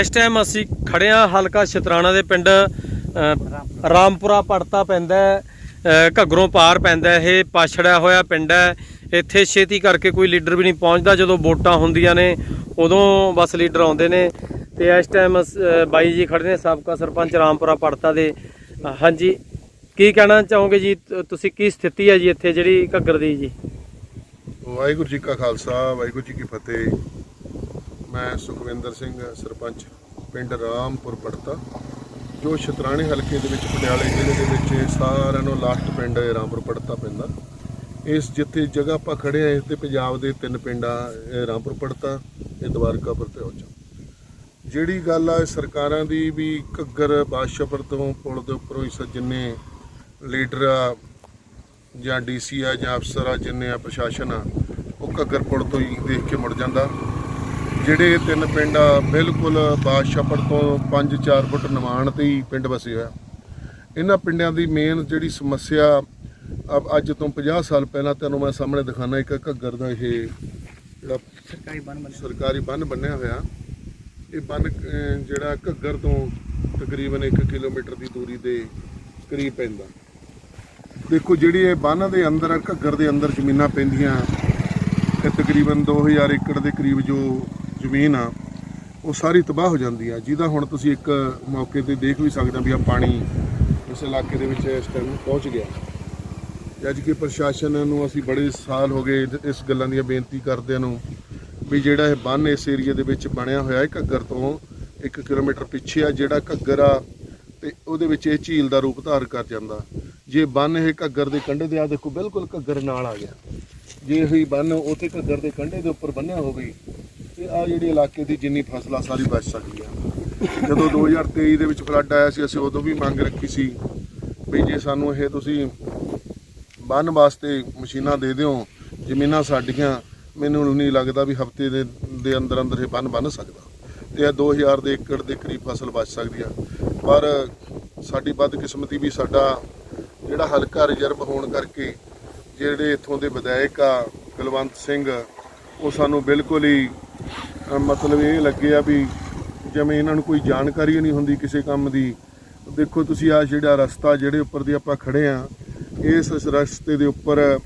ਇਸ ਟਾਈਮ ਅਸੀਂ ਖੜੇ ਹਾਂ ਹਲਕਾ ਸ਼ਤਰਾਣਾ ਦੇ ਪਿੰਡ ਰਾਮਪੁਰਾ ਪੜਤਾ ਪੈਂਦਾ ਘੱਗਰੋਂ ਪਾਰ ਪੈਂਦਾ ਇਹ ਪਾਛੜਿਆ ਹੋਇਆ ਪਿੰਡ ਹੈ। ਇੱਥੇ ਛੇਤੀ ਕਰਕੇ ਕੋਈ ਲੀਡਰ ਵੀ ਨਹੀਂ ਪਹੁੰਚਦਾ ਜਦੋਂ ਵੋਟਾਂ ਹੁੰਦੀਆਂ ਨੇ ਉਦੋਂ ਬਸ ਲੀਡਰ ਆਉਂਦੇ ਨੇ। ਤੇ ਇਸ ਟਾਈਮ ਅ, ਬਾਈ ਜੀ ਖੜੇ ਨੇ ਸਾਬਕਾ ਸਰਪੰਚ ਰਾਮਪੁਰਾ ਪੜਤਾ ਦੇ। ਹਾਂਜੀ ਕੀ ਕਹਿਣਾ ਚਾਹੋਗੇ ਜੀ? ਤੁਸੀਂ ਕੀ ਸਥਿਤੀ ਹੈ ਜੀ ਇੱਥੇ ਜਿਹੜੀ ਘੱਗਰ ਦੀ ਜੀ? ਵਾਹਿਗੁਰੂ ਜੀ ਕਾ ਖਾਲਸਾ ਵਾਹਿਗੁਰੂ ਜੀ ਕੀ ਫਤਿਹ। ਮੈਂ ਸੁਖਵਿੰਦਰ ਸਿੰਘ, ਸਰਪੰਚ ਪਿੰਡ ਰਾਮਪੁਰ ਪੜਤਾ, ਜੋ ਸ਼ਤਰਾਣੇ ਹਲਕੇ ਦੇ ਵਿੱਚ ਪਟਿਆਲੇ ਜ਼ਿਲ੍ਹੇ ਦੇ ਵਿੱਚ ਸਾਰਿਆਂ ਨੂੰ ਲਾਸਟ ਪਿੰਡ ਰਾਮਪੁਰ ਪੜਤਾ ਪੈਂਦਾ ਇਸ ਜਿੱਥੇ ਜਗ੍ਹਾ ਆਪਾਂ ਖੜੇ ਆ ਇਸ ਤੇ ਪੰਜਾਬ ਦੇ ਤਿੰਨ ਪਿੰਡ ਆ ਇਹ ਰਾਮਪੁਰ ਪੜਤਾ, ਇਹ ਦਵਾਰਕਾਪੁਰ ਤੇ ਔਜਾ। ਜਿਹੜੀ ਗੱਲ ਆ ਸਰਕਾਰਾਂ ਦੀ ਵੀ ਘੱਗਰ ਬਾਦਸ਼ਾਹਪੁਰ ਤੋਂ ਪੁਲ ਦੇ ਉੱਪਰੋਂ ਹੀ ਸ- ਜਿੰਨੇ ਲੀਡਰ ਆ, ਜਾਂ ਡੀਸੀ ਆ, ਜਾਂ ਅਫਸਰ ਆ, ਜਿੰਨੇ ਆ ਪ੍ਰਸ਼ਾਸਨ ਆ, ਉਹ ਘੱਗਰ ਪੁਲ ਤੋਂ ਹੀ ਦੇਖ ਕੇ ਮੁੜ ਜਾਂਦਾ। ਜਿਹੜੇ ਤਿੰਨ ਪਿੰਡ ਆ ਬਿਲਕੁਲ ਬਾਦਸ਼ਾਹਪੁਰ ਤੋਂ 5-4 ਫੁੱਟ ਨਿਮਾਣ ਤੇ ਹੀ ਪਿੰਡ ਵਸੇ ਹੋਇਆ। ਇਹਨਾਂ ਪਿੰਡਾਂ ਦੀ ਮੇਨ ਜਿਹੜੀ ਸਮੱਸਿਆ ਅੱਜ ਤੋਂ 50 ਸਾਲ ਪਹਿਲਾਂ ਤੁਹਾਨੂੰ ਮੈਂ ਸਾਹਮਣੇ ਦਿਖਾਣਾ ਇੱਕ ਘੱਗਰ ਦਾ ਇਹ ਜਿਹੜਾ ਸਰਕਾਰੀ ਬੰਨ ਸਰਕਾਰੀ ਬੰਨ ਬੰਨਿਆ ਹੋਇਆ। ਇਹ ਬੰਨ ਜਿਹੜਾ ਘੱਗਰ ਤੋਂ ਤਕਰੀਬਨ 1 ਕਿਲੋਮੀਟਰ ਦੀ ਦੂਰੀ ਦੇ ਕਰੀਬ ਪੈਂਦਾ। ਦੇਖੋ ਜਿਹੜੀ ਇਹ ਬੰਨ ਦੇ ਅੰਦਰ ਘੱਗਰ ਦੇ ਅੰਦਰ ਜ਼ਮੀਨਾਂ ਪੈਂਦੀਆਂ। ਤਕਰੀਬਨ 2000 ਏਕੜ ਦੇ ਕਰੀਬ ਜੋ ਜ਼ਮੀਨ ਆ, ਉਹ ਸਾਰੀ ਤਬਾਹ ਹੋ ਜਾਂਦੀ ਆ। ਜਿਹਦਾ ਹੁਣ ਤੁਸੀਂ ਇੱਕ ਮੌਕੇ ਤੇ ਦੇਖ ਵੀ ਸਕਦੇ ਆ ਵੀ ਆ ਪਾਣੀ ਇਸ ਇਲਾਕੇ ਦੇ ਵਿੱਚ ਇਸ ਟਾਈਮ ਪਹੁੰਚ ਗਿਆ। ਤੇ ਅੱਜ ਕੇ ਪ੍ਰਸ਼ਾਸਨ ਨੂੰ ਅਸੀਂ ਬੜੇ ਸਾਲ ਹੋ ਗਏ ਇਸ ਗੱਲਾਂ ਦੀਆਂ ਬੇਨਤੀ ਕਰਦਿਆਂ ਨੂੰ ਵੀ ਜਿਹੜਾ ਇਹ ਬੰਨ ਇਸ ਏਰੀਆ ਦੇ ਵਿੱਚ ਬਣਿਆ ਹੋਇਆ ਹੈ ਘੱਗਰ ਤੋਂ 1 ਕਿਲੋਮੀਟਰ ਪਿੱਛੇ ਆ, ਜਿਹੜਾ ਘੱਗਰ ਆ ਤੇ ਉਹਦੇ ਵਿੱਚ ਇਹ ਝੀਲ ਦਾ ਰੂਪ ਧਾਰ ਕਰ ਜਾਂਦਾ। ਜੇ ਬੰਨ ਇਹ ਘੱਗਰ ਦੇ ਕੰਢੇ ਤੇ ਆ, ਦੇਖੋ ਬਿਲਕੁਲ ਘੱਗਰ ਨਾਲ ਆ ਗਿਆ। ਜੇ ਇਹ ਬੰਨ ਉੱਥੇ ਘੱਗਰ ਦੇ ਕੰਢੇ ਦੇ ਉੱਪਰ ਬੰਨਿਆ ਹੋਵੇ ਤੇ ਆ ਜਿਹੜੀ ਇਲਾਕੇ ਦੀ ਜਿੰਨੀ ਫਸਲ ਆ, ਸਾਰੀ ਬਚ ਸਕਦੀ ਆ। ਜਦੋਂ 2023 ਦੇ ਵਿੱਚ ਫਲੱਡ ਆਇਆ ਸੀ, ਅਸੀਂ ਉਦੋਂ ਵੀ ਮੰਗ ਰੱਖੀ ਸੀ ਵੀ ਜੇ ਸਾਨੂੰ ਇਹ ਤੁਸੀਂ ਬੰਨ ਵਾਸਤੇ ਮਸ਼ੀਨਾਂ ਦੇ ਦਿਓ, ਜ਼ਮੀਨਾਂ ਸਾਡੀਆਂ, ਮੈਨੂੰ ਨਹੀਂ ਲੱਗਦਾ ਵੀ ਹਫ਼ਤੇ ਦੇ ਦੇ ਅੰਦਰ ਅੰਦਰ ਇਹ ਬੰਨ ਬੰਨ ਸਕਦਾ। ਤੇ ਇਹ 2000 ਦੇ ਏਕੜ ਦੇ ਕਰੀਬ ਫਸਲ ਬਚ ਸਕਦੀ ਆ। ਪਰ ਸਾਡੀ ਬਦਕਿਸਮਤੀ ਵੀ ਸਾਡਾ ਜਿਹੜਾ ਹਲਕਾ ਰਿਜ਼ਰਵ ਹੋਣ ਕਰਕੇ ਜਿਹੜੇ ਇੱਥੋਂ ਦੇ ਵਿਧਾਇਕ ਆ, ਕੁਲਵੰਤ ਸਿੰਘ, ਉਹ ਸਾਨੂੰ ਬਿਲਕੁਲ ਹੀ ਮਤਲਬ ਇਹ ਲੱਗੇ ਆ ਵੀ ਜਿਵੇਂ ਇਹਨਾਂ ਨੂੰ ਕੋਈ ਜਾਣਕਾਰੀ ਨਹੀਂ ਹੁੰਦੀ ਕਿਸੇ ਕੰਮ ਦੀ। ਦੇਖੋ ਤੁਸੀਂ ਆ ਜਿਹੜਾ ਰਸਤਾ ਜਿਹੜੇ ਉੱਪਰ ਦੀ ਆਪਾਂ ਖੜੇ ਆ, ਇਸ ਰਸਤੇ ਦੇ ਉੱਪਰ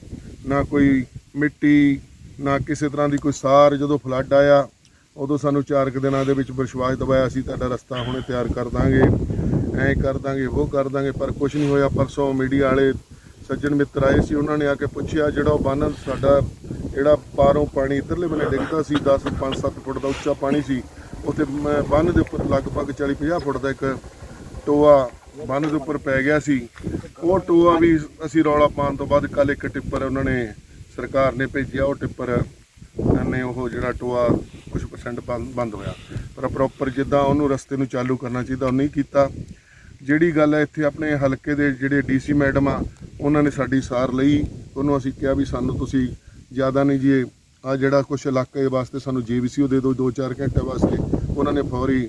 ਨਾ ਕੋਈ ਮਿੱਟੀ, ਨਾ ਕਿਸੇ ਤਰ੍ਹਾਂ ਦੀ ਕੋਈ ਸਾਰ ਜਦੋਂ ਫਲੱਡ ਆਇਆ, ਉਦੋਂ ਸਾਨੂੰ ਚਾਰ ਕੁ ਦਿਨਾਂ ਦੇ ਵਿੱਚ ਵਿਸ਼ਵਾਸ ਦਵਾਇਆ ਅਸੀਂ ਤੁਹਾਡਾ ਰਸਤਾ ਹੁਣੇ ਤਿਆਰ ਕਰ ਦਾਂਗੇ, ਐਂ ਕਰ ਦਾਂਗੇ, ਉਹ ਕਰ ਦਾਂਗੇ। ਪਰ ਕੁਝ ਨਹੀਂ ਹੋਇਆ। ਪਰਸੋਂ ਮੀਡੀਆ ਵਾਲੇ ਸੱਜਣ ਮਿੱਤਰ ਆਏ ਸੀ, ਉਹਨਾਂ ਨੇ ਆ ਕੇ ਪੁੱਛਿਆ, ਜਿਹੜਾ ਉਹ ਬੰਨ ਸਾਡਾ ਜਿਹੜਾ ਪਾਰੋਂ ਪਾਣੀ ਇਧਰਲੇ ਬੰਨੇ ਡਿੱਗਦਾ ਸੀ 10 5-7 ਫੁੱਟ ਦਾ ਉੱਚਾ ਪਾਣੀ ਸੀ, ਉੱਥੇ ਮ- ਬੰਨ ਦੇ ਉੱਪਰ ਲਗਭਗ 40-50 ਫੁੱਟ ਦਾ ਇੱਕ ਟੋਆ ਬੰਨ ਦੇ ਉੱਪਰ ਪੈ ਗਿਆ ਸੀ। ਉਹ ਟੋਆ ਵੀ ਅਸੀਂ ਰੌਲਾ ਪਾਉਣ ਤੋਂ ਬਾਅਦ ਕੱਲ ਇੱਕ ਟਿੱਪਰ ਉਹਨਾਂ ਨੇ, ਸਰਕਾਰ ਨੇ ਭੇਜਿਆ, ਉਹ ਟਿੱਪਰ ਨੇ ਉਹ ਜਿਹੜਾ ਟੋਆ ਕੁਝ ਪਰਸੈਂਟ ਬੰਦ ਹੋਇਆ। ਪਰ ਪ੍ਰੋਪਰ ਜਿੱਦਾਂ ਉਹਨੂੰ ਰਸਤੇ ਨੂੰ ਚਾਲੂ ਕਰਨਾ ਚਾਹੀਦਾ, ਉਹ ਨਹੀਂ ਕੀਤਾ। ਜਿਹੜੀ ਗੱਲ ਹੈ, ਇੱਥੇ ਆਪਣੇ ਹਲਕੇ ਦੇ ਜਿਹੜੇ ਡੀਸੀ ਮੈਡਮ ਆ, ਉਹਨਾਂ ਨੇ ਸਾਡੀ ਸਾਰ ਲਈ। ਉਹਨੂੰ ਅਸੀਂ ਕਿਹਾ ਵੀ ਸਾਨੂੰ ਤੁਸੀਂ ਜ਼ਿਆਦਾ ਨਹੀਂ ਜੀ ਆ ਜਿਹੜਾ ਕੁਝ ਇਲਾਕੇ ਵਾਸਤੇ ਸਾਨੂੰ ਜੀਵੀਸੀ ਦੇ ਦਿਓ 2-4 ਘੰਟੇ ਵਾਸਤੇ। ਉਹਨਾਂ ਨੇ ਫੌਰੀ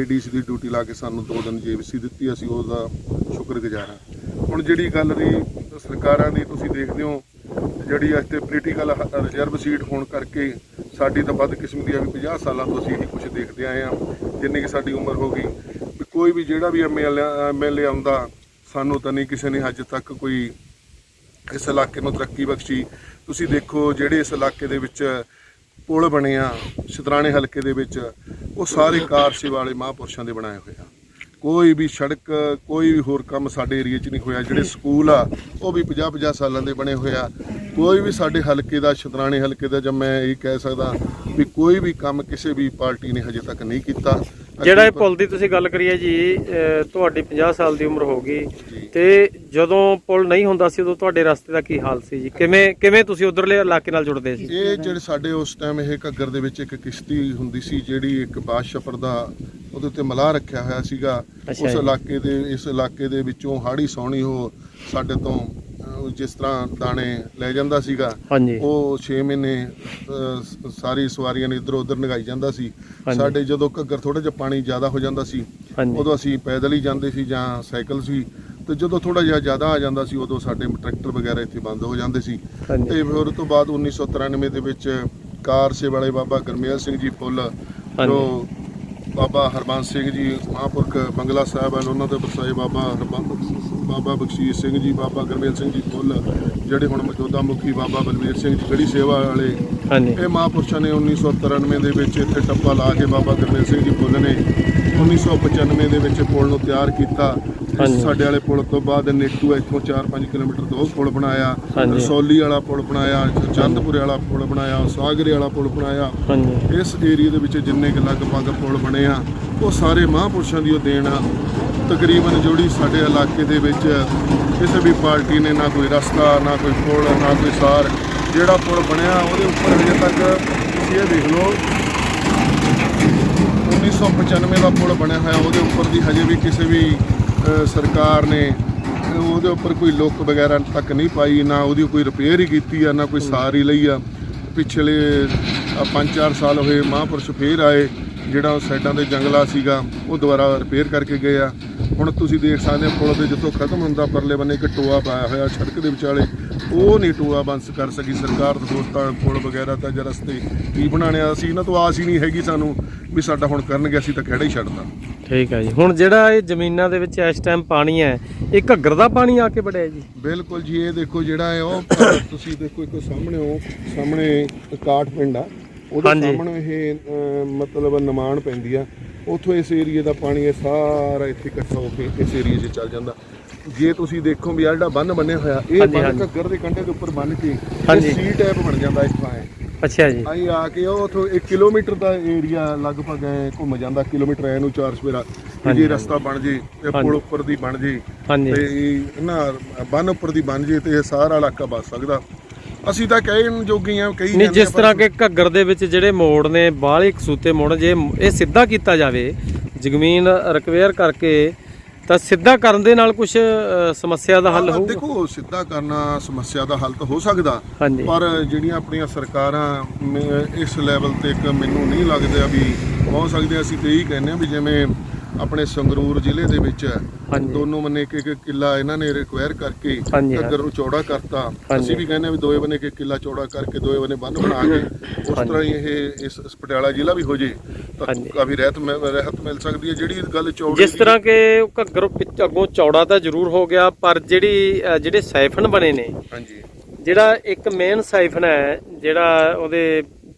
ਏਡੀਸੀ ਦੀ ਡਿਊਟੀ ਲਾ ਕੇ ਸਾਨੂੰ 2 ਦਿਨ ਜੀਵੀਸੀ ਦਿੱਤੀ, ਅਸੀਂ ਉਹਦਾ ਸ਼ੁਕਰਗੁਜ਼ਾਰ ਹਾਂ। ਹੁਣ ਜਿਹੜੀ ਗੱਲ ਦੀ ਸਰਕਾਰਾਂ ਦੀ ਤੁਸੀਂ ਦੇਖਦੇ ਹੋ, ਜਿਹੜੀ ਇੱਥੇ ਪੋਲੀਟੀਕਲ ਰਿਜ਼ਰਵ ਸੀਟ ਹੋਣ ਕਰਕੇ ਸਾਡੀ ਤਾਂ ਵੱਧ ਕਿਸਮ ਦੀ ਆ ਵੀ 50 ਸਾਲਾਂ ਤੋਂ ਅਸੀਂ ਇਹੀ ਕੁਝ ਦੇਖਦੇ ਆਏ ਆ ਜਿੰਨੀ ਕਿ ਸਾਡੀ ਉਮਰ ਹੋ ਗਈ। ਵੀ ਕੋਈ ਵੀ ਜਿਹੜਾ ਵੀ ਐਮਐਲਏ ਐਮਐਲਏ ਆਉਂਦਾ, ਸਾਨੂੰ ਤਾਂ ਨਹੀਂ ਕਿਸੇ ਨੇ ਅੱਜ ਤੱਕ ਕੋਈ ਇਸ ਇਲਾਕੇ ਨੂੰ ਤਰੱਕੀ ਬਖਸ਼ੀ। ਤੁਸੀਂ ਦੇਖੋ ਜਿਹੜੇ ਇਸ ਇਲਾਕੇ ਦੇ ਵਿੱਚ ਪੁਲ ਬਣੇ ਆ, ਸ਼ਤਰਾਣੇ ਹਲਕੇ ਦੇ ਵਿੱਚ, ਉਹ ਸਾਰੇ ਕਾਰ ਸੇਵਾ ਵਾਲੇ ਮਹਾਂਪੁਰਸ਼ਾਂ ਦੇ ਬਣਾਏ ਹੋਏ ਆ। ਕੋਈ ਵੀ ਸੜਕ, ਕੋਈ ਵੀ ਹੋਰ ਕੰਮ ਸਾਡੇ ਏਰੀਆ 'ਚ ਨਹੀਂ ਹੋਇਆ। ਜਿਹੜੇ ਸਕੂਲ ਆ, ਉਹ ਵੀ 50 50 ਸਾਲਾਂ ਦੇ ਬਣੇ ਹੋਏ ਆ। ਕੋਈ ਵੀ ਸਾਡੇ ਹਲਕੇ ਦਾ, ਸ਼ਤਰਾਣੇ ਹਲਕੇ ਦਾ, ਜਾਂ ਮੈਂ ਇਹ ਕਹਿ ਸਕਦਾ ਵੀ ਕੋਈ ਵੀ ਕੰਮ ਕਿਸੇ ਵੀ ਪਾਰਟੀ ਨੇ ਹਜੇ ਤੱਕ ਨਹੀਂ ਕੀਤਾ। ਜਿਹੜਾ ਇਹ ਪੁਲ ਦੀ ਤੁਸੀਂ ਗੱਲ ਕਰੀਏ ਜੀ ਅਹ ਤੁਹਾਡੀ 50 ਸਾਲ ਦੀ ਉਮਰ ਹੋ ਗਈ ਜੀ। ਤੇ ਜਦੋਂ ਪੁਲ ਨਹੀਂ ਹੁੰਦਾ ਸੀ ਉਦੋਂ ਤੁਹਾਡੇ ਰਸਤੇ ਦਾ ਕੀ ਹਾਲ ਸੀ ਜੀ ਕਿਵੇਂ ਕਿਵੇਂ ਤੁਸੀਂ ਉਧਰਲੇ ਇਲਾਕੇ ਨਾਲ ਜੁੜਦੇ ਸੀ ਇਹ ਜਿਹੜੇ ਸਾਡੇ ਉਸ ਟਾਈਮ ਇਹ ਘੱਗਰ ਦੇ ਵਿੱਚ ਇੱਕ ਕਿਸ਼ਤੀ ਹੁੰਦੀ ਸੀ ਜਿਹੜੀ ਇੱਕ ਬਾਦਸ਼ਾਹਪੁਰ ਦਾ ਉਹਦੇ ਉੱਤੇ ਮਲਾਹ ਰੱਖਿਆ ਹੋਇਆ ਸੀਗਾ ਉਸ ਜੀ। ਇਲਾਕੇ ਦੇ ਇਸ ਇਲਾਕੇ ਦੇ ਵਿੱਚੋਂ ਹਾੜੀ ਸੌਣੀ ਉਹ ਸਾਡੇ ਤੋਂ ਅਹ, ਜਿਸ ਤਰ੍ਹਾਂ ਦਾਣੇ ਲੈ ਜਾਂਦਾ ਸੀਗਾ ਹਾਂਜੀ। ਉਹ 6 ਮਹੀਨੇ ਅਹ, ਸਾਰੀ ਸਵਾਰੀਆਂ ਨੇ ਇਧਰ ਉਧਰ ਨਗਾਈ ਜਾਂਦਾ ਸੀ। ਹਾਂਜੀ। ਸਾਡੇ ਜਦੋਂ ਘੱਗਰ ਥੋੜਾ ਜਿਹਾ ਪਾਣੀ ਜ਼ਿਆਦਾ ਹੋ ਜਾਂਦਾ ਸੀ ਹਾਂਜੀ। ਉਦੋਂ ਅਸੀਂ ਪੈਦਲ ਹੀ ਜਾਂਦੇ ਸੀ ਜਾਂ ਸਾਈਕਲ ਸੀ ਤੇ ਜਦੋਂ ਥੋੜਾ ਜਿਹਾ ਜ਼ਿਆਦਾ ਆ ਜਾਂਦਾ ਸੀ ਉਦੋਂ ਸਾਡੇ ਟਰੈਕਟਰ ਵਗੈਰਾ ਇੱਥੇ ਬੰਦ ਹੋ ਜਾਂਦੇ ਸੀ। ਹਾਂਜੀ। ਤੇ ਫਿਰ ਉਹ ਤੋਂ ਬਾਅਦ 1993 ਦੇ ਵਿੱਚ ਕਾਰ ਸੇ ਵਾਲੇ ਬਾਬਾ ਗਰਮੇਲ ਸਿੰਘ ਜੀ ਫੁੱਲ ਜੋ ਬਾਬਾ ਹਰਬੰਸ ਸਿੰਘ ਜੀ ਮਹਾਂਪੁਰਖ ਬੰਗਲਾ ਸਾਹਿਬ ਹਨ ਉਹਨਾਂ ਦੇ ਵਸਾਏ ਬਾਬਾ ਹਰਬੰਸ ਬਾਬਾ ਬਖਸ਼ੀਸ਼ ਸਿੰਘ ਜੀ ਬਾਬਾ ਗੁਰਮੇਲ ਸਿੰਘ ਜੀ ਫੁੱਲ ਜਿਹੜੇ ਹੁਣ ਮੌਜੂਦਾ ਮੁਖੀ ਬਾਬਾ ਬਲਵੀਰ ਸਿੰਘ ਜੀ ਗੜੀ ਸੇਵਾ ਵਾਲੇ। ਹਾਂਜੀ। ਇਹ ਮਹਾਂਪੁਰਸ਼ਾਂ ਨੇ 1993 ਦੇ ਵਿੱਚ ਇੱਥੇ ਟੱਪਾ ਲਾ ਕੇ ਬਾਬਾ ਗੁਰਮੇਲ ਸਿੰਘ ਜੀ ਫੁੱਲ ਨੇ। 1995 ਦੇ ਵਿੱਚ ਪੁਲ ਨੂੰ ਤਿਆਰ ਕੀਤਾ। ਹਾਂਜੀ। ਸਾਡੇ ਵਾਲੇ ਪੁਲ ਤੋਂ ਬਾਅਦ ਨੇਟੂ ਇੱਥੋਂ 4-5 ਕਿਲੋਮੀਟਰ ਤੋਂ ਉਹ ਪੁਲ ਬਣਾਇਆ ਹਾਂਜੀ। ਰਸੌਲੀ ਵਾਲਾ ਪੁਲ ਬਣਾਇਆ ਚੰਦਪੁਰੇ ਵਾਲਾ ਪੁਲ ਬਣਾਇਆ ਸਾਗਰੇ ਵਾਲਾ ਪੁਲ ਬਣਾਇਆ ਹਾਂਜੀ ਇਸ ਏਰੀਆ ਦੇ ਵਿੱਚ ਜਿੰਨੇ ਕੁ ਲਗਭਗ ਪੁਲ ਬਣੇ ਆ ਉਹ ਸਾਰੇ ਮਹਾਂਪੁਰਸ਼ਾਂ ਦੀ ਉਹ ਦੇਣ ਆ ਤਕਰੀਬਨ ਜਿਹੜੀ ਸਾਡੇ ਇਲਾਕੇ ਦੇ ਵਿੱਚ ਕਿਸੇ ਵੀ ਪਾਰਟੀ ਨੇ ਨਾ ਕੋਈ ਰਸਤਾ ਨਾ ਕੋਈ ਪੁਲ ਨਾ ਕੋਈ ਸਾਰ ਜਿਹੜਾ ਪੁਲ ਬਣਿਆ ਉਹਦੇ ਉੱਪਰ ਹਜੇ ਤੱਕ ਤੁਸੀਂ ਇਹ ਦੇਖ ਲਓ 1995 ਦਾ ਪੁਲ ਬਣਿਆ ਹੋਇਆ ਉਹਦੇ ਉੱਪਰ ਦੀ ਹਜੇ ਵੀ ਕਿਸੇ ਵੀ ਸਰਕਾਰ ਨੇ ਉਹਦੇ ਉੱਪਰ ਕੋਈ ਲੁੱਕ ਵਗੈਰਾ ਤੱਕ ਨਹੀਂ ਪਾਈ, ਨਾ ਉਹਦੀ ਕੋਈ ਰਿਪੇਅਰ ਹੀ ਕੀਤੀ ਆ, ਨਾ ਕੋਈ ਸਾਰ ਹੀ ਲਈ ਆ। ਪਿਛਲੇ 5-4 ਸਾਲ ਹੋਏ ਮਹਾਂਪੁਰਸ਼ ਫੇਰ ਆਏ, ਜਿਹੜਾ ਉਹ ਸਾਈਡਾਂ ਦੇ ਜੰਗਲਾ ਸੀਗਾ, ਉਹ ਦੁਬਾਰਾ ਰਿਪੇਅਰ ਕਰਕੇ ਗਏ ਆ। ਹੁਣ ਤੁਸੀਂ ਦੇਖ ਸਕਦੇ ਹੋ, ਪੁਲ ਦੇ ਜਿੱਥੋਂ ਖਤਮ ਹੁੰਦਾ, ਪਰਲੇ ਬੰਨੇ ਇੱਕ ਟੋਆ ਪਾਇਆ ਹੋਇਆ, ਸੜਕ ਦੇ ਵਿਚਾਲੇ। ਉਹ ਨਹੀਂ ਟੋਆ ਬੰਸ ਕਰ ਸਕੀ ਸਰਕਾਰ ਦੋਸਤਾਂ ਪੁਲ ਵਗੈਰਾ ਤਾਂ ਜਾਂ ਰਸਤੇ ਕੀ ਬਣਾਣੇ ਆ ਅਸੀਂ ਇਹਨਾਂ ਤੋਂ ਆਸ ਹੀ ਨਹੀਂ ਹੈਗੀ ਸਾਨੂੰ ਵੀ ਸਾਡਾ ਹੁਣ ਕਰਨਗੇ ਅਸੀਂ ਤਾਂ ਖੜਾ ਹੀ ਛੱਡਦਾ। ਠੀਕ ਹੈ ਜੀ। ਹੁਣ ਜਿਹੜਾ ਇਹ ਜ਼ਮੀਨਾਂ ਦੇ ਵਿੱਚ ਇਸ ਟਾਈਮ ਪਾਣੀ ਹੈ ਇਹ ਘੱਗਰ ਦਾ ਪਾਣੀ ਆ ਕੇ ਵੜਿਆ ਜੀ? ਬਿਲਕੁਲ ਜੀ ਇਹ ਦੇਖੋ ਜਿਹੜਾ ਹੈ ਉਹ ਤੁਸੀਂ ਦੇਖੋ ਇੱਕ ਸਾਹਮਣੇ ਉਹ ਸਾਹਮਣੇ ਕਾਠ ਪਿੰਡ ਆ। ਉਹਦੇ। ਸਾਹਮਣੇ ਇਹ ਮਤਲਬ ਨਿਮਾਣ ਪੈਂਦੀ ਆ। ਉੱਥੋਂ ਇਸ ਏਰੀਏ ਦਾ ਪਾਣੀ ਇਹ ਸਾਰਾ ਇੱਥੇ ਇਕੱਠਾ ਹੋ ਕੇ ਇਸ ਏਰੀਏ 'ਚ ਚੱਲ ਜਾਂਦਾ। ਜੇ ਤੁਸੀਂ ਦੇਖੋ ਵੀ ਆਹ ਜਿਹੜਾ ਬੰਨ ਬਣਿਆ ਹੋਇਆ ਇਹ ਹਾਂਜੀ, ਬੰਨ ਹਾਂਜੀ। ਘੱਗਰ ਦੇ ਕੰਢੇ ਦੇ ਉੱਪਰ ਬੰਨ ਕੇ ਹਾਂਜੀ। ਸੀ ਟੈਪ ਬਣ ਜਾਂਦਾ ਇੱਥੋਂ ਐ ਅੱਛਾ ਜੀ ਆਈ ਆ ਕੇ ਉਹ ਉਥੋਂ 1 ਕਿਲੋਮੀਟਰ ਦਾ ਏਰੀਆ ਲਗਭਗ ਐ ਘੁੰਮ ਜਾਂਦਾ ਕਿਲੋਮੀਟਰ ਐ ਨੂੰ ਚਾਰ ਸਵੇਰਾ ਹਾਂਜੀ, ਜੇ ਰਸਤਾ ਬਣ ਜੇ ਹਾਂਜੀ। ਪੁਲ ਉੱਪਰ ਦੀ ਬਣ ਜੇ ਹਾਂਜੀ ਤੇ ਇਹ ਨਾ ਬੰਨ ਉੱਪਰ ਦੀ ਬਣ ਜੇ ਤੇ ਇਹ ਸਾਰਾ ਇਲਾਕਾ ਬਚ ਸਕਦਾ ਅਸੀਂ ਤਾਂ ਕਹਿਣ ਜੋਗੇ ਆ ਕਈ ਨਹੀਂ ਜਿਸ ਆ, ਤਰ੍ਹਾਂ ਕਿ ਘੱਗਰ ਦੇ ਵਿੱਚ ਜਿਹੜੇ ਮੋੜ ਨੇ ਬਾਹਲੇ ਕਸੂਤੇ ਮੋੜ ਜੇ ਇਹ ਸਿੱਧਾ ਕੀਤਾ ਜਾਵੇ ਜ਼ਮੀਨ ਰਿਕਵੇਅਰ ਕਰਕੇ ਤਾਂ ਸਿੱਧਾ ਕਰਨ ਦੇ ਨਾਲ ਕੁਝ ਸਮੱਸਿਆ ਦਾ ਹੱਲ ਹਾਂ, ਹੋਊਗਾ? ਦੇਖੋ ਸਿੱਧਾ ਕਰਨਾ ਸਮੱਸਿਆ ਦਾ ਹੱਲ ਤਾਂ ਹੋ ਸਕਦਾ। ਹਾਂਜੀ। ਪਰ ਜਿਹੜੀਆਂ ਆਪਣੀਆਂ ਸਰਕਾਰਾਂ ਮ- ਇਸ ਲੈਵਲ ਤੇ ਇੱਕ ਮੈਨੂੰ ਨਹੀਂ ਲੱਗਦਾ ਵੀ ਪਹੁੰਚ ਸਕਦੇ ਅਸੀਂ ਤੇ ਇਹੀ ਕਹਿੰਦੇ ਆ ਵੀ ਜਿਵੇਂ ਆਪਣੇ ਸੰਗਰੂਰ ਜ਼ਿਲ੍ਹੇ ਦੇ ਵਿੱਚ ਹਾਂਜੀ। ਦੋਨੋਂ ਬੰਨੇ ਇੱਕ ਇੱਕ ਕਿੱਲਾ ਇਹਨਾਂ ਨੇ ਰਿਕਵਾਇਰ ਕਰਕੇ ਹਾਂਜੀ, ਘੱਗਰ ਨੂੰ ਚੌੜਾ ਕਰਤਾ ਹਾਂਜੀ। ਅਸੀਂ ਵੀ ਕਹਿੰਦੇ ਆ ਵੀ ਦੋਏ ਬੰਨੇ ਇੱਕ ਇੱਕ ਕਿੱਲਾ ਚੌੜਾ ਕਰਕੇ ਦੋਏ ਬੰਨੇ ਬੰਨ ਬਣਾ ਕੇ ਉਸ। ਤਰ੍ਹਾਂ ਹੀ ਇਹ ਇਸ ਇਸ ਪਟਿਆਲਾ ਜ਼ਿਲ੍ਹਾ ਵੀ ਹੋ ਜੇ ਤਾਂ ਹਾਂਜੀ। ਕਾਫੀ ਰਹਿਤ ਮਿਲ- ਰਹਿਤ ਮਿਲ ਸਕਦੀ ਹੈ ਜਿਹੜੀ ਗੱਲ ਚੌੜੀ ਜਿਸ ਤਰ੍ਹਾਂ ਕਿ ਉਹ ਘੱਗਰ ਪਿੱਛ- ਅੱਗੋਂ ਚੌੜਾ ਤਾਂ ਜ਼ਰੂਰ ਹੋ ਗਿਆ ਪਰ ਜਿਹੜੀ ਅ, ਜਿਹੜੇ ਸਾਈਫਨ ਬਣੇ ਨੇ ਹਾਂਜੀ ਜਿਹੜਾ ਇੱਕ ਮੇਨ ਸਾਈਫਨ ਹੈ ਜਿਹੜਾ ਉਹਦੇ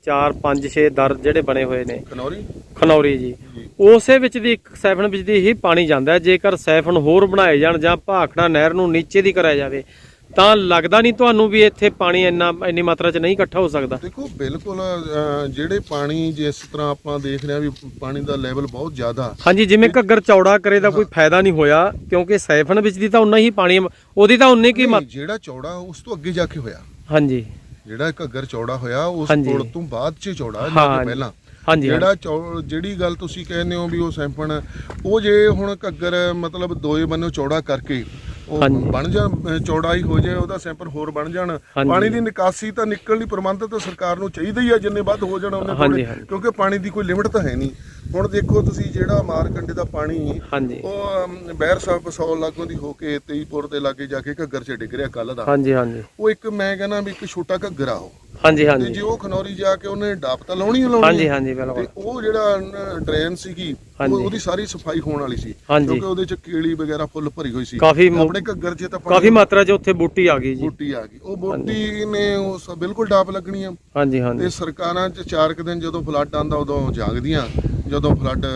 4 5 6 ਦਰ ਜਿਹੜੇ ਬਣੇ ਹੋਏ ਨੇ ਖਨੌਰੀ ਖਨੌਰੀ ਜੀ ਉਸੇ ਵਿੱਚ ਦੀ ਇੱਕ ਸਾਈਫਨ ਵਿੱਚ ਦੀ ਹੀ ਪਾਣੀ ਜਾਂਦਾ ਜੇਕਰ ਸਾਈਫਨ ਹੋਰ ਬਣਾਏ ਜਾਣ ਜਾਂ ਭਾਖੜਾ ਨਹਿਰ ਨੂੰ ਨੀਚੇ ਦੀ ਕਰਾਇਆ ਜਾਵੇ ਤਾਂ ਲੱਗਦਾ ਨਹੀਂ ਤੁਹਾਨੂੰ ਵੀ ਇੱਥੇ ਪਾਣੀ ਇੰਨਾ ਇੰਨੀ ਮਾਤਰਾ 'ਚ ਨਹੀਂ ਇਕੱਠਾ ਹੋ ਸਕਦਾ। ਦੇਖੋ ਬਿਲਕੁਲ ਜਿਹੜੇ ਪਾਣੀ ਜਿਸ ਤਰ੍ਹਾਂ ਆਪਾਂ ਦੇਖ ਰਹੇ ਹਾਂ ਵੀ ਪਾਣੀ ਦਾ ਲੈਵਲ ਬਹੁਤ ਜ਼ਿਆਦਾ। ਹਾਂਜੀ ਜਿਵੇਂ ਘੱਗਰ ਚੌੜਾ ਕਰੇ ਦਾ ਕੋਈ ਫਾਇਦਾ ਨਹੀਂ ਹੋਇਆ ਕਿਉਂਕਿ ਸਾਈਫਨ ਵਿੱਚ ਦੀ ਤਾਂ ਉਨਾ ਹੀ ਪਾਣੀ ਉਹਦੀ ਤਾਂ ਉਨੀ ਕੀ ਨਹੀਂ, ਜਿਹੜਾ ਚੌੜਾ ਉਸ ਤੋਂ ਅੱਗੇ ਜਾ ਕੇ ਹੋਇਆ। ਹਾਂਜੀ। ਜਿਹੜਾ ਘੱਗਰ ਚੌੜਾ ਹੋਇਆ ਉਸ ਹਾਂਜੀ। ਪੁਲ ਤੋਂ ਬਾਅਦ ਚ ਚੌੜਾ ਜਾ ਹਾਂ, ਕੇ ਪਹਿਲਾਂ। ਹਾਂਜੀ ਜਿਹੜਾ ਚੌ- ਜਿਹੜੀ ਗੱਲ ਤੁਸੀਂ ਕਹਿੰਦੇ ਹੋ ਵੀ ਉਹ ਸੈਂਪਣ ਉਹ ਜੇ ਹੁਣ ਘੱਗਰ ਮਤਲਬ ਦੋਏ ਬੰਨੋਂ ਚੌੜਾ ਕਰਕੇ ਉਹ ਹਾਂਜੀ। ਬਣ ਜਾ ਅਹ ਚੌੜਾਈ ਹੋ ਜਾਏ ਉਹਦਾ ਸੈਂਪਲ ਹੋਰ ਬਣ ਜਾਣ ਹਾਂਜੀ। ਪਾਣੀ ਦੀ ਨਿਕਾਸੀ ਤਾਂ ਨਿਕਲਣ ਲਈ ਪ੍ਰਬੰਧ ਤਾਂ ਸਰਕਾਰ ਨੂੰ ਚਾਹੀਦਾ ਹੀ ਆ ਜਿੰਨੇ ਵੱਧ ਹੋ ਜਾਣ ਉਹਨੇ ਹਾਂਜੀ, ਥੋੜ੍ਹੇ, ਹਾਂਜੀ। ਕਿਉਂਕਿ ਪਾਣੀ ਦੀ ਕੋਈ ਲਿਮਟ ਤਾਂ ਹੈ ਨਹੀਂ ਹੁਣ ਦੇਖੋ ਤੁਸੀਂ ਜਿਹੜਾ ਮਾਰਕੰਡੇ ਦਾ ਪਾਣੀ ਹਾਂਜੀ ਉਹ ਅਮ, ਬਹਿਰ ਸਾਹਿਬ ਪਸੌਲ ਲਾਗੋਂ ਦੀ ਹੋ ਕੇ ਤੇਈਪੁਰ ਦੇ ਲਾਗੇ ਜਾ ਕੇ ਘੱਗਰ 'ਚ ਡਿੱਗ ਰਿਹਾ ਕੱਲ ਦਾ ਹਾਂਜੀ ਹਾਂਜੀ ਉਹ ਇੱਕ ਮੈਂ ਕਹਿੰਦਾ ਵੀ ਇੱਕ ਛੋਟਾ ਘੱਗਰ ਆ ਉਹ ਹਾਂਜੀ ਤੇ ਹਾਂਜੀ। ਜੇ ਉਹ ਖਨੌਰੀ ਜਾ ਕੇ ਉਹਨੇ ਡਾਪ ਤਾਂ ਲਾਉਣੀ ਹੀ ਲਾਉਣੀ ਹਾਂਜੀ। ਹਾਂਜੀ ਤੇ ਬਿਲਕੁਲ। ਉਹ ਜਿਹੜਾ ਡਰੇਨ ਸੀਗੀ ਉਹ- ਹਾਂਜੀ। ਉਹਦੀ ਸਾਰੀ ਸਫ਼ਾਈ ਹੋਣ ਵਾਲੀ ਸੀ ਹਾਂਜੀ। ਕਿਉਂਕਿ ਉਹਦੇ 'ਚ ਕੀੜੀ ਵਗੈਰਾ ਫੁੱਲ ਭਰੀ ਹੋਈ ਸੀ। ਕਾਫੀ ਮੁ- ਆਪਣੇ ਘੱਗਰ 'ਚ ਤਾਂ ਪਾਣੀ- ਕਾਫੀ ਮਾਤਰਾ 'ਚ ਉੱਥੇ ਬੂਟੀ ਆ ਗਈ ਜੀ। ਬੂਟੀ ਆ ਗਈ। ਉਹ ਬੂਟੀ ਨੇ ਉਹ ਸ- ਬਿਲਕੁਲ ਡਾਪ ਲੱਗਣੀ ਆ। ਹਾਂਜੀ ਤੇ ਹਾਂਜੀ ਸਰਕਾਰਾਂ 'ਚ ਚਾਰ ਕੁ ਦਿਨ ਜਦੋਂ ਫਲੱਡ ਆਂਦਾ ਉਦੋਂ ਜਾਗਦੀਆਂ। ਜਦੋਂ ਫਲੱਡ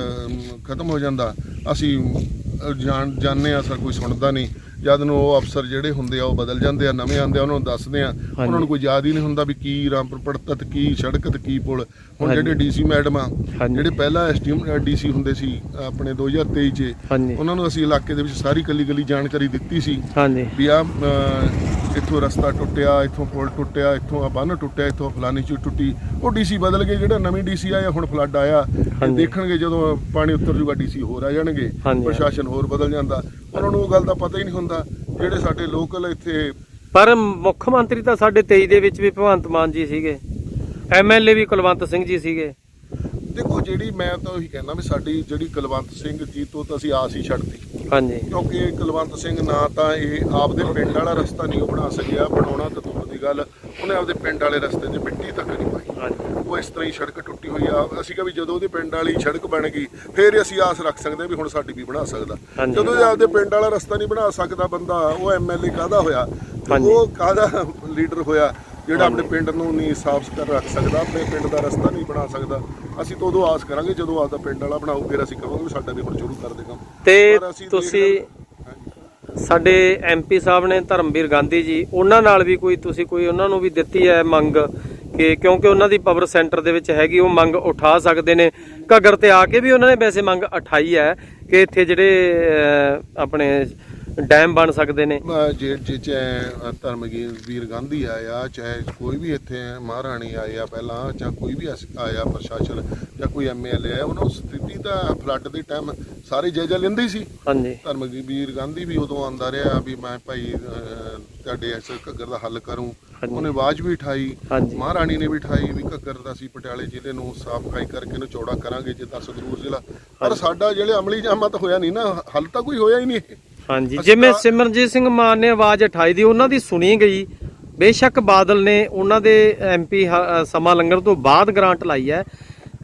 ਖਤਮ ਹੋ ਜਾਂਦਾ ਅਸੀਂ ਅ, ਜਾਣ ਜਾਣਦੇ ਆ ਸਰ ਕੋਈ ਸੁਣਦਾ ਨਹੀਂ। ਜਦ ਨੂੰ ਉਹ ਅਫਸਰ ਜਿਹੜੇ ਹੁੰਦੇ ਆ ਉਹ ਬਦਲ ਜਾਂਦੇ ਆ ਨਵੇਂ ਆਂਦੇ ਆ ਉਹਨਾਂ ਨੂੰ ਦੱਸਦੇ ਆ ਉਹਨਾਂ ਨੂੰ ਕੋਈ ਯਾਦ ਹੀ ਨਹੀਂ ਹੁੰਦਾ ਵੀ ਕੀ ਰਾਮਪੁਰ ਪੜਤਤ ਕੀ ਸੜਕ ਤੇ ਕੀ ਪੁਲ ਹੁਣ। ਜਿਹੜੇ ਡੀਸੀ ਮੈਡਮ ਆ। ਜਿਹੜੇ ਪਹਿਲਾਂ ਐਸਟੀਐਮ ਡੀਸੀ ਹੁੰਦੇ ਸੀ ਆਪਣੇ 2023 ਚ ਉਹਨਾਂ ਨੂੰ ਅਸੀਂ ਇਲਾਕੇ ਦੇ ਵਿੱਚ ਸਾਰੀ ਕੱਲੀ ਕੱਲੀ ਜਾਣਕਾਰੀ ਦਿੱਤੀ ਸੀ ਵੀ ਆ ਇੱਥੋਂ ਰਸਤਾ ਟੁੱਟਿਆ ਇੱਥੋਂ ਪੁਲ ਟੁੱਟਿਆ ਇੱਥੋਂ ਆ ਬੰਨ ਟੁੱਟਿਆ ਇੱਥੋਂ ਫਲਾਨੀ ਚੀਜ਼ ਟੁੱਟੀ ਉਹ ਡੀਸੀ ਬਦਲ ਗਏ ਜਿਹੜਾ ਨਵੀਂ ਡੀਸੀ ਆਇਆ ਹੁਣ ਫਲੱਡ ਆਇਆ। ਦੇਖਣਗੇ ਜਦੋਂ ਪਾਣੀ ਉਤਰ ਜੂਗਾ ਡੀਸੀ ਹੋਰ ਆ ਜਾਣਗੇ। ਪ੍ਰਸ਼ਾਸਨ ਹੋਰ ਬਦਲ ਜਾਂਦਾ ਉਹਨਾਂ ਨੂੰ ਉਹ ਗੱਲ ਦਾ ਪਤਾ ਹੀ ਨਹੀਂ ਹੁੰਦਾ ਜਿਹੜੇ ਸਾਡੇ ਲੋਕਲ ਇੱਥੇ ਪਰ ਮੁੱਖ ਮੰਤਰੀ ਤਾਂ ਸਾਡੇ 23 ਦੇ ਵਿੱਚ ਵੀ ਭਗਵੰਤ ਮਾਨ ਜੀ ਸੀਗੇ। ਐਮਐਲਏ ਵੀ ਕੁਲਵੰਤ ਸਿੰਘ ਜੀ ਸੀਗੇ। ਦੇਖੋ ਜਿਹੜੀ ਮੈਂ ਤਾਂ ਉਹੀ ਕਹਿੰਦਾ ਵੀ ਸਾਡੀ ਜਿਹੜੀ ਕੁਲਵੰਤ ਸਿੰਘ ਜੀ ਤੋਂ ਤਾਂ ਅਸੀਂ ਆਸ ਹੀ ਛੱਡਤੀ। ਹਾਂਜੀ। ਕਿਉਂਕਿ ਕੁਲਵੰਤ ਸਿੰਘ ਨਾ ਤਾਂ ਇਹ ਆਪਦੇ ਪਿੰਡ ਵਾਲਾ ਰਸਤਾ ਨਹੀਂ ਉਹ ਬਣਾ ਸਕਿਆ ਬਣਾਉਣਾ ਤਾਂ ਦੂਰ ਦੀ ਗੱਲ। ਉਹਨੇ ਆਪਦੇ ਪਿੰਡ ਵਾਲੇ ਰਸਤੇ 'ਚ ਮਿੱਟੀ ਤੱਕ ਨਹੀਂ ਪਾਈ। ਹਾਂਜੀ। ਉਹ ਇਸ ਤਰ੍ਹਾਂ ਹੀ ਸੜਕ ਟੁੱਟੀ ਹੋਈ ਆ। ਅਸੀਂ ਕਿਹਾ ਵੀ ਜਦੋਂ ਉਹਦੇ ਪਿੰਡ ਵਾਲੀ ਸੜਕ ਬਣ ਗਈ ਫੇਰ ਅਸੀਂ ਆਸ ਰੱਖ ਸਕਦੇ ਹਾਂ ਵੀ ਹੁਣ ਸਾਡੀ ਵੀ ਬਣਾ ਸਕਦਾ। ਜਦੋਂ ਇਹ ਆਪਦੇ ਪਿੰਡ ਵਾਲਾ ਰਸਤਾ ਨਹੀਂ ਬਣਾ ਸਕਦਾ ਬੰਦਾ ਉਹ ਐਮਐਲਏ ਕਾਹਦਾ ਹੋਇਆ। ਉਹ ਕਾਹਦਾ ਲੀਡਰ ਹੋਇਆ? ਜਿਹੜਾ ਆਪਣੇ ਪਿੰਡ ਨੂੰ ਨਹੀਂ ਸਾਫ਼ ਕਰ ਰੱਖ ਸਕਦਾ ਆਪਣੇ ਪਿੰਡ ਦਾ ਰਸਤਾ ਨਹੀਂ ਬਣਾ ਸਕਦਾ ਅਸੀਂ ਤਾਂ ਉਦੋਂ ਆਸ ਕਰਾਂਗੇ ਜਦੋਂ ਆਪਦਾ ਪਿੰਡ ਵਾਲਾ ਬਣਾਊ ਫਿਰ ਅਸੀਂ ਕਹਾਂਗੇ ਸਾਡਾ ਵੀ ਹੁਣ ਸ਼ੁਰੂ ਕਰ ਦੇ ਕੰਮ। ਤੇ ਪਰ ਅਸੀਂ ਤੁਸੀਂ। ਸਾਡੇ ਐਮਪੀ ਸਾਹਿਬ ਨੇ ਧਰਮਵੀਰ ਗਾਂਧੀ ਜੀ ਉਹਨਾਂ ਨਾਲ ਵੀ ਕੋਈ ਤੁਸੀਂ ਕੋਈ ਉਹਨਾਂ ਨੂੰ ਵੀ ਦਿੱਤੀ ਹੈ ਮੰਗ ਕਿ ਕਿਉਂਕਿ ਉਹਨਾਂ ਦੀ ਪਾਵਰ ਸੈਂਟਰ ਦੇ ਵਿੱਚ ਹੈਗੀ ਉਹ ਮੰਗ ਉਠਾ ਸਕਦੇ ਨੇ। ਘੱਗਰ ਤੇ ਆ ਕੇ ਵੀ ਉਹਨਾਂ ਨੇ ਵੈਸੇ ਮੰਗ ਉਠਾਈ ਹੈ ਕਿ ਇੱਥੇ ਜਿਹੜੇ ਆਪਣੇ ਡੈਮ ਬਣ ਸਕਦੇ ਨੇ। ਜੇ ਜੇ ਚਾਹੇ ਧਰਮਗੀਰ ਵੀਰ ਗਾਂਧੀ ਆਇਆ ਚਾਹੇ ਕੋਈ ਵੀ ਇੱਥੇ ਮਹਾਰਾਣੀ ਆਇਆ ਪਹਿਲਾਂ ਜਾਂ ਕੋਈ ਵੀ ਆਇਆ ਪ੍ਰਸ਼ਾਸਨ ਜਾਂ ਕੋਈ ਐਮਐਲਏ ਆਇਆ ਉਹਨਾਂ ਸਥਿਤੀ ਤਾਂ ਫਲੱਡ ਦੇ ਟਾਈਮ ਸਾਰੇ ਜਾਇਜ਼ਾ ਲੈਂਦੇ ਸੀ। ਹਾਂਜੀ। ਧਰਮਗੀਰ ਵੀਰ ਗਾਂਧੀ ਵੀ ਉਦੋਂ ਆਂਦਾ ਰਿਹਾ ਵੀ ਮੈਂ ਭਾਈ ਤੁਹਾਡੇ ਇਸ ਘੱਗਰ ਦਾ ਹੱਲ ਕਰੂੰ। ਉਹਨੇ ਆਵਾਜ਼ ਵੀ ਉਠਾਈ ਮਹਾਰਾਣੀ ਨੇ ਵੀ ਉਠਾਈ ਵੀ ਘੱਗਰ ਦਾ ਅਸੀਂ ਪਟਿਆਲੇ ਜ਼ਿਲ੍ਹੇ ਨੂੰ ਸਾਫ਼ ਖਾਈ ਕਰਕੇ ਇਹਨੂੰ ਚੌੜਾ ਕਰਾਂਗੇ ਜਿੱਦਾਂ ਸੰਗਰੂਰ ਜ਼ਿਲ੍ਹਾ। ਪਰ ਸਾਡਾ ਜਿਹੜੇ ਅਮਲੀ ਜਾਮਾ ਤਾਂ ਹੋਇਆ ਨਹੀਂ ਨਾ ਹੱਲ ਤਾਂ ਕੋਈ ਹੋਇਆ ਹੀ ਨਹੀਂ। ਹਾਂਜੀ ਜਿਵੇਂ ਸਿਮਰਨਜੀਤ ਸਿੰਘ ਮਾਨ ਨੇ ਆਵਾਜ਼ ਉਠਾਈ ਦੀ ਉਹਨਾਂ ਦੀ ਸੁਣੀ ਗਈ। ਬੇਸ਼ੱਕ ਬਾਦਲ ਨੇ ਉਹਨਾਂ ਦੇ ਐਮਪੀ ਸਮਾਂ ਲੰਘਣ ਤੋਂ ਬਾਅਦ ਗ੍ਰਾਂਟ ਲਾਈ ਹੈ।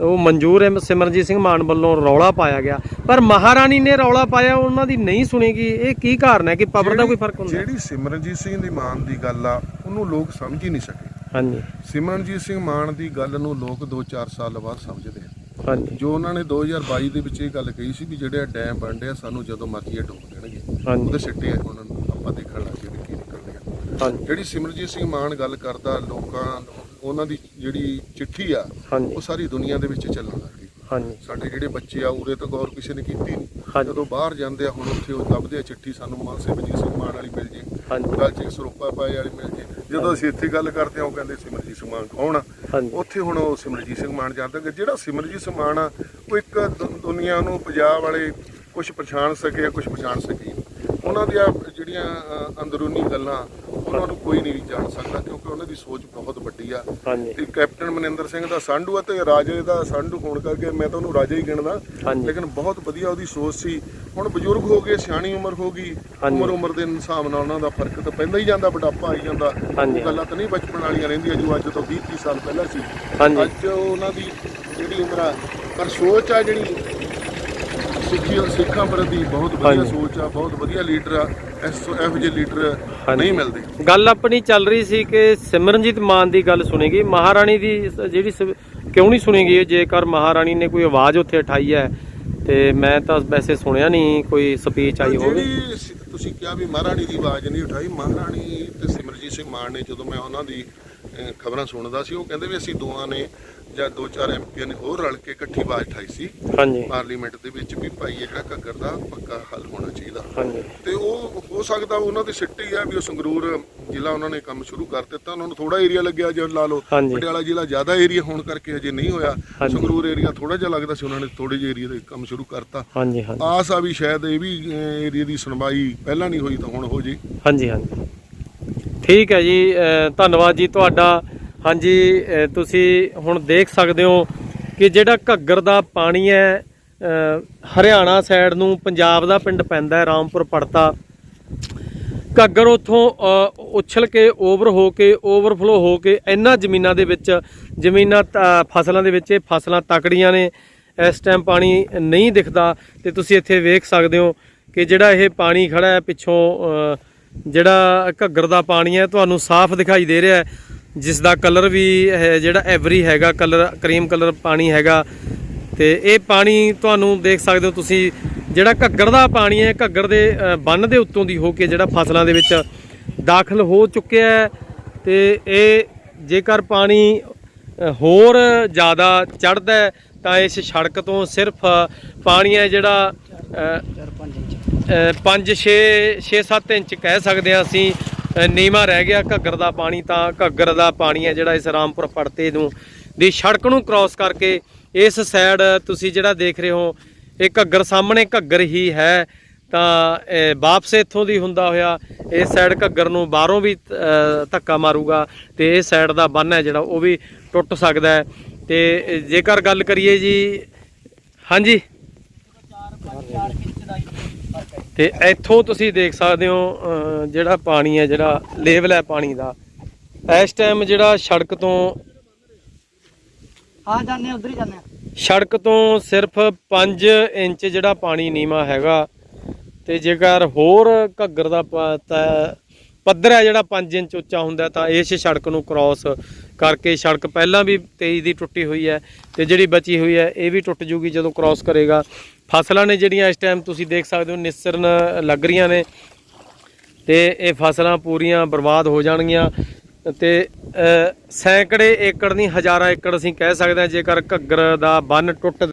ਉਹ ਮਨਜ਼ੂਰ ਹੈ ਸਿਮਰਨਜੀਤ ਸਿੰਘ ਮਾਨ ਵੱਲੋਂ ਰੌਲਾ ਪਾਇਆ ਗਿਆ। ਪਰ ਮਹਾਰਾਣੀ ਨੇ ਰੌਲਾ ਪਾਇਆ ਉਹਨਾਂ ਦੀ ਨਹੀਂ ਸੁਣੀਗੀ ਇਹ ਕੀ ਕਾਰਨ ਹੈ ਕਿ ਪਾਵਰ ਦਾ ਕੋਈ ਫ਼ਰਕ ਹੁੰਦਾ? ਜਿਹੜੀ ਸਿਮਰਨਜੀਤ ਸਿੰਘ ਦੀ ਮਾਨ ਦੀ ਗੱਲ ਆ ਉਹਨੂੰ ਲੋਕ ਸਮਝ ਹੀ ਨਹੀਂ ਸਕੇ। ਹਾਂਜੀ। ਸਿਮਰਨਜੀਤ ਸਿੰਘ ਮਾਨ ਦੀ ਗੱਲ ਨੂੰ ਲੋਕ 2-4 ਸਾਲ ਬਾਅਦ ਸਮਝਦੇ ਆ। ਹਾਂਜੀ। ਜੋ ਉਹਨਾਂ ਨੇ 2022 ਦੇ ਵਿੱਚ ਇਹ ਗੱਲ ਕਹੀ ਸੀ ਵੀ ਜਿਹੜੇ ਡੈਮ ਬਣਦੇ ਆ ਸਾਨੂੰ ਜਦੋਂ ਮਰਜ਼ੀ ਇਹ ਡੁੱਬ ਦੇਣਗੇ ਹਾਂਜੀ। ਉਹਦੇ ਸਿੱਟੇ ਉਹਨਾਂ ਨੂੰ ਆਪਾਂ ਦੇਖਣ ਲੱਗੇ ਵੀ ਕੀ ਨਿਕਲ ਗਿਆ ਹਾਂਜੀ। ਜਿਹੜੀ ਸਿਮਰਜੀਤ ਸਿੰਘ ਮਾਨ ਗੱਲ ਕਰਦਾ ਲੋਕਾਂ ਉਹਨਾਂ ਦੀ ਜਿਹੜੀ ਚਿੱਠੀ ਆ ਉਹ ਸਾਰੀ ਦੁਨੀਆ ਦੇ ਵਿੱਚ ਚੱਲਣ ਲੱਗ ਗਈ। ਹਾਂਜੀ। ਸਾਡੇ ਜਿਹੜੇ ਬੱਚੇ ਆ ਉਰੇ ਤਾਂ ਗੌਰ ਕਿਸੇ ਨੇ ਕੀਤੀ ਨਹੀਂ। ਜਦੋਂ ਬਾਹਰ ਜਾਂਦੇ ਆ ਹੁਣ ਉੱਥੇ ਉਹ ਲੱਭਦੇ ਆ ਚਿੱਠੀ ਸਾਨੂੰ ਮਾਨ ਸਿਮਰਜੀਤ ਸਿੰਘ ਮਾਨ ਵਾਲੀ ਮਿਲ ਜੇ। ਹਾਂਜੀ। ਗੱਲ ਚ ਸਰੋਪਾ ਪਾਏ ਵਾਲੀ ਮਿਲ ਜੇ। ਜਦੋਂ ਅਸੀਂ ਇੱਥੇ ਗੱਲ ਕਰਦੇ ਆ ਉਹ ਕਹਿੰਦੇ ਸਿਮਰਜੀਤ ਸਿੰਘ ਮਾਨ ਕੌਣ ਆ? ਹਾਂਜੀ। ਉੱਥੇ ਹੁਣ ਉਹ ਸਿਮਰਜੀਤ ਸਿੰਘ ਮਾਨ ਜਾਂਦਾ ਕਿ ਜਿਹੜਾ ਸਿਮਰਜੀਤ ਸਿੰਘ ਮਾਨ ਆ, ਉਹ ਇੱਕ ਦੁ- ਦੁਨੀਆ ਨੂੰ ਪੰਜਾਬ ਵਾਲੇ ਕੁਝ ਪਛਾਣ ਸਕੇ ਕੁਝ ਪਛਾਣ ਸਕੇ। ਉਹਨਾਂ ਦੀਆਂ ਜਿਹੜੀਆਂ ਅ, ਅੰਦਰੂਨੀ ਗੱਲਾਂ ਉਹਨਾਂ ਨੂੰ ਕੋਈ ਨਹੀਂ ਜਾਣ ਸਕਦਾ ਕਿਉਂਕਿ ਉਹਨਾਂ ਦੀ ਸੋਚ ਬਹੁਤ ਵੱਡੀ ਆ। ਹਾਂਜੀ। ਤੇ ਕੈਪਟਨ ਮਨਿੰਦਰ ਸਿੰਘ ਦਾ ਸਾਂਢੂ ਆ ਤੇ ਰਾਜੇ ਦਾ ਸਾਂਢੂ ਹੋਣ ਕਰਕੇ ਮੈਂ ਤਾਂ ਉਹਨੂੰ ਰਾਜਾ ਹੀ ਗਿਣਦਾ। ਹਾਂਜੀ। ਲੇਕਿਨ ਬਹੁਤ ਵਧੀਆ ਉਹਦੀ ਸੋਚ ਸੀ। ਹੁਣ ਬਜ਼ੁਰਗ ਹੋ ਗਏ ਸਿਆਣੀ ਉਮਰ ਹੋ ਗਈ ਹਾਂਜੀ। ਉਮਰ ਉਮਰ ਦੇ ਹਿਸਾਬ ਨਾਲ ਉਹਨਾਂ ਦਾ ਫ਼ਰਕ ਤਾਂ ਪੈਂਦਾ ਹੀ ਜਾਂਦਾ ਬੁਢਾਪਾ ਆਈ ਜਾਂਦਾ। ਹਾਂਜੀ। ਉਹ ਗੱਲਾਂ ਤਾਂ ਨਹੀਂ ਬਚਪਨ ਵਾਲੀਆਂ ਰਹਿੰਦੀਆਂ ਜੋ ਅੱਜ ਤੋਂ 20 30 ਸਾਲ ਪਹਿਲਾਂ ਸੀ। ਹਾਂਜੀ। ਅੱਜ ਉਹਨਾਂ ਦੀ ਜਿਹੜੀ ਉਮਰ ਆ ਪਰ ਸੋਚ ਆ ਜਿਹੜੀ ਸਿੱਖੀ ਸਿੱਖਾਂ ਪ੍ਰਤੀ ਬਹੁਤ ਵਧੀਆ ਹਾਂਜੀ। ਸੋਚ ਆ ਬਹੁਤ ਵਧੀਆ ਲੀਡਰ ਆ ਇਹੋ ਜਿਹੇ ਲੀਡਰ। ਨਹੀਂ ਮਿਲਦੇ ਗੱਲ ਆਪਣੀ ਚੱਲ ਰਹੀ ਸੀ ਕਿ ਸਿਮਰਨਜੀਤ ਮਾਨ ਦੀ ਗੱਲ ਸੁਣੇਗੀ ਮਹਾਰਾਣੀ ਦੀ ਸ- ਜਿਹੜੀ ਸ- ਕਿਉਂ ਨਹੀਂ ਸੁਣੇਗੀ ਜੇਕਰ ਮਹਾਰਾਣੀ ਨੇ ਕੋਈ ਆਵਾਜ਼ ਉੱਥੇ ਉਠਾਈ ਹੈ ਤੇ ਮੈਂ ਤਾਂ ਵੈਸੇ ਸੁਣਿਆ ਨਹੀਂ ਕੋਈ ਸਪੀਚ ਆਈ ਹੋਵੇ ਜਿਹੜੀ ਸ- ਤੁਸੀਂ ਕਿਹਾ ਵੀ ਮਹਾਰਾਣੀ ਦੀ ਆਵਾਜ਼ ਨਹੀਂ ਉਠਾਈ ਮਹਾਰਾਣੀ ਤੇ ਸਿਮਰਜੀਤ ਸਿੰਘ ਮਾਨ ਨੇ ਜਦੋਂ ਮੈਂ ਉਹਨਾਂ ਦੀ ਖਬਰਾਂ ਸੁਣਦਾ ਸੀ ਉਹ ਕਹਿੰਦੇ ਵੀ ਅਸੀਂ ਦੋਵਾਂ ਨੇ ਜਾਂ ਦੋ ਚਾਰ ਐਮਪੀਆਂ ਨੇ ਹੋਰ ਰਲ ਕੇ ਇਕੱਠੀ ਆਵਾਜ਼ ਉਠਾਈ ਸੀ ਹਾਂਜੀ। ਪਾਰਲੀਮੈਂਟ ਦੇ ਵਿੱਚ ਵੀ ਭਾਈ ਜਿਹੜਾ ਘੱਗਰ ਦਾ ਪੱਕਾ ਹੱਲ ਹੋਣਾ ਚਾਹੀਦਾ। ਹਾਂਜੀ। ਤੇ ਉਹ ਹੋ ਸਕਦਾ ਉਹਨਾਂ ਦੀ ਸਿੱਟੀ ਆ ਵੀ ਉਹ ਸੰਗਰੂਰ ਜ਼ਿਲ੍ਹਾ ਉਹਨਾਂ ਨੇ ਕੰਮ ਸ਼ੁਰੂ ਕਰ ਦਿੱਤਾ ਉਹਨਾਂ ਨੂੰ ਥੋੜਾ ਏਰੀਆ ਲੱਗਿਆ ਜੇ ਲਾ ਲਓ। ਪਟਿਆਲਾ ਜ਼ਿਲ੍ਹਾ ਜ਼ਿਆਦਾ ਏਰੀਆ ਹੋਣ ਕਰਕੇ ਹਜੇ ਨਹੀਂ ਹੋਇਆ। ਸੰਗਰੂਰ ਏਰੀਆ ਥੋੜਾ ਜਿਹਾ ਲੱਗਦਾ ਸੀ ਉਹਨਾਂ ਨੇ ਥੋੜੇ ਜਿਹੇ ਏਰੀਆ ਦੇ ਕੰਮ ਸ਼ੁਰੂ ਕਰਤਾ। ਹਾਂਜੀ ਹਾਂਜੀ। ਆਸ ਆ ਵੀ ਸ਼ਾਇਦ ਇਹ ਵੀ ਏਰੀਆ ਦੀ ਸੁਣਵਾਈ ਪਹਿਲਾਂ ਨਹੀਂ ਹੋਈ ਤਾਂ ਹੁਣ ਹੋ ਜੇ। ਹਾਂਜੀ ਹਾਂਜੀ। ਠੀਕ ਹੈ ਜੀ ਧੰਨਵਾਦ ਜੀ ਤੁਹਾਡਾ। ਹਾਂਜੀ ਤੁਸੀਂ ਹੁਣ ਦੇਖ ਸਕਦੇ ਹੋ ਕਿ ਜਿਹੜਾ ਘੱਗਰ ਦਾ ਪਾਣੀ ਹੈ ਹਰਿਆਣਾ ਸਾਈਡ ਨੂੰ ਪੰਜਾਬ ਦਾ ਪਿੰਡ ਪੈਂਦਾ ਹੈ, ਰਾਮਪੁਰ ਪੜਤਾ। ਘੱਗਰ ਉਥੋਂ ਉਛਲ ਕੇ ਓਵਰ ਹੋ ਕੇ ਓਵਰਫਲੋ ਹੋ ਕੇ ਇਹਨਾਂ ਜ਼ਮੀਨਾਂ ਦੇ ਵਿੱਚ, ਜ਼ਮੀਨਾਂ ਤ- ਫਸਲਾਂ ਦੇ ਵਿੱਚ ਇਹ ਫਸਲਾਂ ਤਕੜੀਆਂ ਨੇ। ਇਸ ਟਾਈਮ ਪਾਣੀ ਨਹੀਂ ਦਿਖਦਾ ਤੇ ਤੁਸੀਂ ਇੱਥੇ ਵੇਖ ਸਕਦੇ ਹੋ ਕਿ ਜਿਹੜਾ ਇਹ ਪਾਣੀ ਖੜਾ ਹੈ ਪਿੱਛੋਂ ਜਿਹੜਾ ਘੱਗਰ ਦਾ ਪਾਣੀ ਹੈ, ਤੁਹਾਨੂੰ ਸਾਫ਼ ਦਿਖਾਈ ਦੇ ਰਿਹਾ ਹੈ। ਜਿਸ ਦਾ ਕਲਰ ਵੀ ਹੈ ਜਿਹੜਾ ਐਵਰੀ ਹੈਗਾ ਕਲਰ ਕਰੀਮ ਕਲਰ ਪਾਣੀ ਹੈਗਾ। ਤੇ ਇਹ ਪਾਣੀ ਤੁਹਾਨੂੰ ਦੇਖ ਸਕਦੇ ਹੋ ਤੁਸੀਂ ਜਿਹੜਾ ਘੱਗਰ ਦਾ ਪਾਣੀ ਹੈ ਘੱਗਰ ਦੇ ਅ, ਬੰਨ ਦੇ ਉੱਤੋਂ ਦੀ ਹੋ ਕੇ ਜਿਹੜਾ ਫਸਲਾਂ ਦੇ ਵਿੱਚ ਦਾਖਲ ਹੋ ਚੁੱਕਿਆ ਹੈ। ਤੇ ਇਹ ਜੇਕਰ ਪਾਣੀ ਹੋਰ ਜ਼ਿਆਦਾ ਚੜਦਾ ਹੈ ਤਾਂ ਇਸ ਸੜਕ ਤੋਂ ਸਿਰਫ ਪਾਣੀ ਹੈ ਜਿਹੜਾ 5 6 6 7 ਇੰਚ ਕਹਿ ਸਕਦੇ ਹਾਂ ਅਸੀਂ। ਨੀਵਾਂ ਰਹਿ ਗਿਆ। ਘੱਗਰ ਦਾ ਪਾਣੀ ਤਾਂ ਘੱਗਰ ਦਾ ਪਾਣੀ ਹੈ ਜਿਹੜਾ ਇਸ ਰਾਮਪੁਰ ਪੜਤੇ ਨੂੰ, ਦੀ ਸੜਕ ਨੂੰ ਕ੍ਰਾਸ ਕਰਕੇ ਇਸ ਸਾਈਡ ਤੁਸੀਂ ਜਿਹੜਾ ਦੇਖ ਰਹੇ ਹੋ, ਇਹ ਘੱਗਰ ਸਾਹਮਣੇ ਘੱਗਰ ਹੀ ਹੈ। ਤਾਂ ਵਾਪਸ ਇੱਥੋਂ ਦੀ ਹੁੰਦਾ ਹੋਇਆ ਇਸ ਸਾਈਡ ਘੱਗਰ ਨੂੰ ਬਾਹਰੋਂ ਵੀ ਧੱਕਾ ਮਾਰੂਗਾ ਤੇ ਇਹ ਸਾਈਡ ਦਾ ਬੰਨ ਹੈ ਜਿਹੜਾ, ਉਹ ਵੀ ਟੁੱਟ ਸਕਦਾ ਹੈ। ਤੇ ਜੇਕਰ ਗੱਲ ਕਰੀਏ ਜੀ, ਹਾਂਜੀ। ਚਾਰ ਪੰਜ ਚਾਰ ਇੰਚ ਦਾ ਹੀ ਫ਼ਰਕ ਹੈ ਤੇ ਇੱਥੋਂ ਤੁਸੀਂ ਦੇਖ ਸਕਦੇ ਹੋ ਜਿਹੜਾ ਪਾਣੀ ਹੈ ਜਿਹੜਾ ਲੈਵਲ ਹੈ ਪਾਣੀ ਦਾ। ਇਸ ਟਾਈਮ ਜਿਹੜਾ ਸੜਕ ਤੋਂ ਹਾਂ ਜਾਂਦੇ ਆ ਉਧਰ ਹੀ ਜਾਂਦੇ ਆ ਸੜਕ ਤੋਂ ਸਿਰਫ 5 ਇੰਚ ਜਿਹੜਾ ਪਾਣੀ ਨੀਵਾ ਹੈਗਾ ਤੇ ਜੇਕਰ ਹੋਰ ਘੱਗਰ ਦਾ ਪੱਧਰ ਹੈ ਜਿਹੜਾ 5 ਇੰਚ ਉੱਚਾ ਹੁੰਦਾ ਤਾਂ ਇਸ ਸੜਕ ਨੂੰ ਕ੍ਰਾਸ ਕਰਕੇ ਸੜਕ ਪਹਿਲਾਂ ਵੀ 23 ਦੀ ਟੁੱਟੀ ਹੋਈ ਹੈ ਤੇ ਜਿਹੜੀ ਬਚੀ ਹੋਈ ਹੈ ਇਹ ਵੀ ਟੁੱਟ ਜੂਗੀ ਜਦੋਂ ਕ੍ਰਾਸ ਕਰੇਗਾ। ਫਸਲਾਂ ਨੇ ਜਿਹੜੀਆਂ ਇਸ ਟਾਈਮ ਤੁਸੀਂ ਦੇਖ ਸਕਦੇ ਹੋ ਨਿਸਰਨ ਲੱਗ ਰਹੀਆਂ ਨੇ ਤੇ ਇਹ ਫਸਲਾਂ ਪੂਰੀਆਂ ਬਰਬਾਦ ਹੋ ਜਾਣਗੀਆਂ ਤੇ ਸੈਂਕੜੇ ਏਕੜ ਨਹੀਂ ਹਜ਼ਾਰਾਂ ਏਕੜ ਅਸੀਂ ਕਹਿ ਸਕਦੇ ਹਾਂ ਜੇਕਰ ਘੱਗਰ ਦਾ ਬੰਨ ਟੁੱਟ